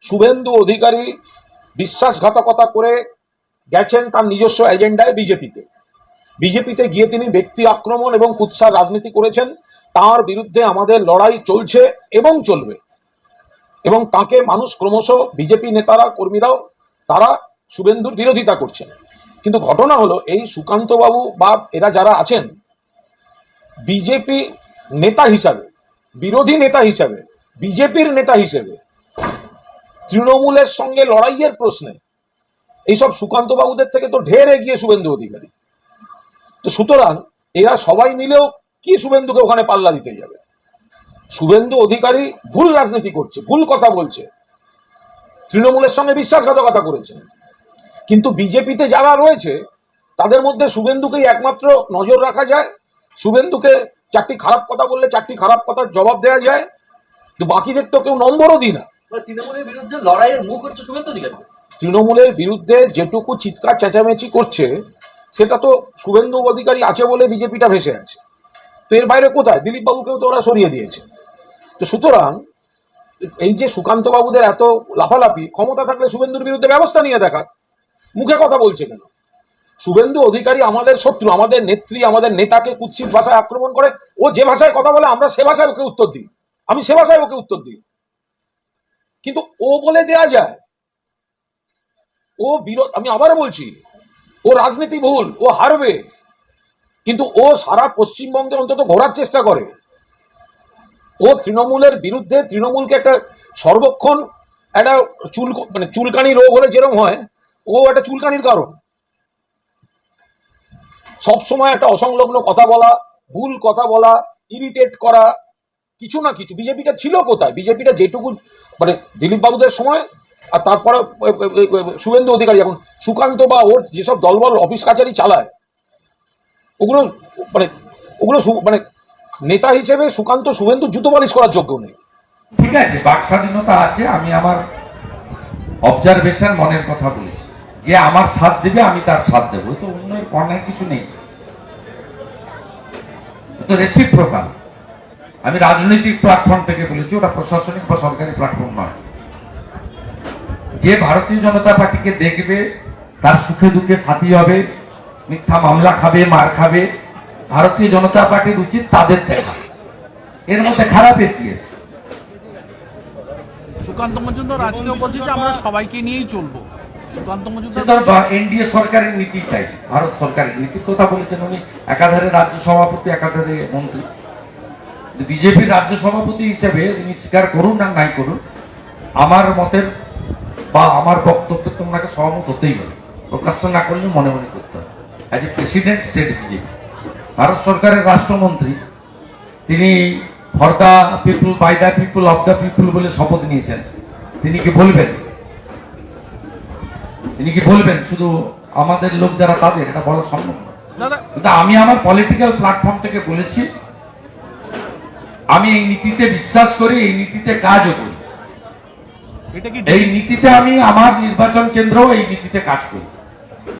শুভেন্দু অধিকারী বিশ্বাসঘাতকতা করে গেছেন তার নিজস্ব এজেন্ডায় বিজেপিতে। বিজেপিতে গিয়ে তিনি ব্যক্তি আক্রমণ এবং কুৎসার রাজনীতি করেছেন। তার বিরুদ্ধে আমাদের লড়াই চলছে এবং চলবে। এবং তাকে মানুষ ক্রমশ বিজেপি নেতারা, কর্মীরাও, তারা শুভেন্দুর বিরোধিতা করছেন। কিন্তু ঘটনা হলো, এই সুকান্তবাবু বা এরা যারা আছেন, বিজেপি নেতা হিসাবে, বিরোধী নেতা হিসাবে, বিজেপির নেতা হিসেবে তৃণমূলের সঙ্গে লড়াইয়ের প্রশ্নে। এইসব সুকান্ত বাবুদের থেকে তো ঢের এগিয়ে শুভেন্দু অধিকারী। তো সুতরাং এরা সবাই মিলেও কি শুভেন্দুকে ওখানে পাল্লা দিতে যাবে? শুভেন্দু অধিকারী ভুল রাজনীতি করছে, ভুল কথা বলছে। তৃণমূলের সঙ্গে বিশ্বাসঘাতকতা করেছে। কিন্তু বিজেপিতে যারা রয়েছে, তাদের মধ্যে শুভেন্দুকেই একমাত্র নজর রাখা যায়। শুভেন্দুকে চারটি খারাপ কথা বললে চারটি খারাপ কথার জবাব দেওয়া যায়। বাকিদের তো কেউ নম্বরও দিই না। তৃণমূলের বিরুদ্ধে যেটুকু চিৎকার, চেঁচামেচি করছে, সেটা তো শুভেন্দু অধিকারী আছে বলে বিজেপিটা ভেসে আছে। তো এর বাইরে কোথায়? দিলীপ বাবুকেও তো ওরা সরিয়ে দিয়েছে। তো সুতরাং, এই যে সুকান্ত বাবুদের এত লাফালাফি, ক্ষমতা থাকলে শুভেন্দুর বিরুদ্ধে ব্যবস্থা নিয়ে দেখা। মুখে কথা বলছে কেন? শুভেন্দু অধিকারী আমাদের শত্রু, আমাদের নেত্রী, আমাদের নেতাকে কুৎসিত ভাষায় আক্রমণ করে, ও যে ভাষায় কথা বলে, আমরা সে ভাষায় ওকে উত্তর দিই। আমি সে ভাষায় ওকে উত্তর দিই। কিন্তু ও বলে দেয়া যায়, ও বিরোধ, আমি আবারও বলছি, ও রাজনীতি ভুল, ও হারবে, কিন্তু ও সারা পশ্চিমবঙ্গে অন্তত ঘোরার চেষ্টা করে। ও তৃণমূলের বিরুদ্ধে, তৃণমূলকে একটা সর্বক্ষণ একটা চুল মানে চুলকানি রোগ হলে যেরকম হয়, ও একটা চুলকানির কারণ। সবসময় একটা অসংলগ্ন কথা বলা, ভুল কথা বলা ইরিটেট করা কিছু না কিছু, বিজেপিটা ছিল কোথায়? বিজেপিটা যেটুকু মানে দিলীপ বাবুদের সময় আর তারপরে শুভেন্দু অধিকারী এখন সুকান্ত বা ওর যেসব দলবল অফিস কাছারি চালায়, ওগুলো মানে ওগুলো মানে নেতা হিসেবে সুকান্ত, শুভেন্দু জুতো পালিশ করার যোগ্য নেই। ঠিক আছে, বাক স্বাধীনতা আছে, আমি আমার অবজারভেশন মনের কথা বলেছি। যে আমার সাথ দেবে, আমি তার সাথ দেবো তো অন্যের কর্ণের কিছু নেই। তো রেসিপ্রোকাল আমি রাজনৈতিক প্ল্যাটফর্ম থেকে বলেছি ওটা প্রশাসনিক বা সরকারি প্ল্যাটফর্ম নয়। যে ভারতীয় জনতা পার্টিকে দেখবে তার সুখে দুঃখে সাথী হবে মিথ্যা মামলা খাবে মার খাবে ভারতীয় জনতা পার্টির উচিত তাদের দেখা। এর মধ্যে খারাপ এর কি সুকান্ত মজুমদার আজকেও বলছে যে আমরা সবাইকে নিয়েই চলবো। সুকান্ত মজুমদার এনডিএ সরকারের নীতি চাই ভারত সরকারের নীতির কথা বলেছেন উনি একাধারে রাজ্য সভাপতি একাধারে মন্ত্রী। বিজেপির রাজ্য সভাপতি হিসেবে তিনি স্বীকার করুন আর নাই করুন আমার মতের বা আমার বক্তব্যে তো ওনাকে সহমত হতেই হবে। প্রকাশ্য না করলে মনে মনে করতে হবে। As a president state BJP. Bharat সরকারের রাষ্ট্রমন্ত্রী তিনি for the people by the people of the people বলে শপথ নিয়েছেন। তিনি কি বলবেন? তিনি কি বলবেন? শুধু আমাদের লোক যারা তাদের এটা বলা সম্ভব না কিন্তু আমি আমার পলিটিক্যাল প্ল্যাটফর্ম থেকে বলেছি আমি এই নীতিতে বিশ্বাস করি এই নীতিতে কাজও করি। এই নীতিতে আমি আমার নির্বাচন কেন্দ্র এই নীতিতে কাজ করি।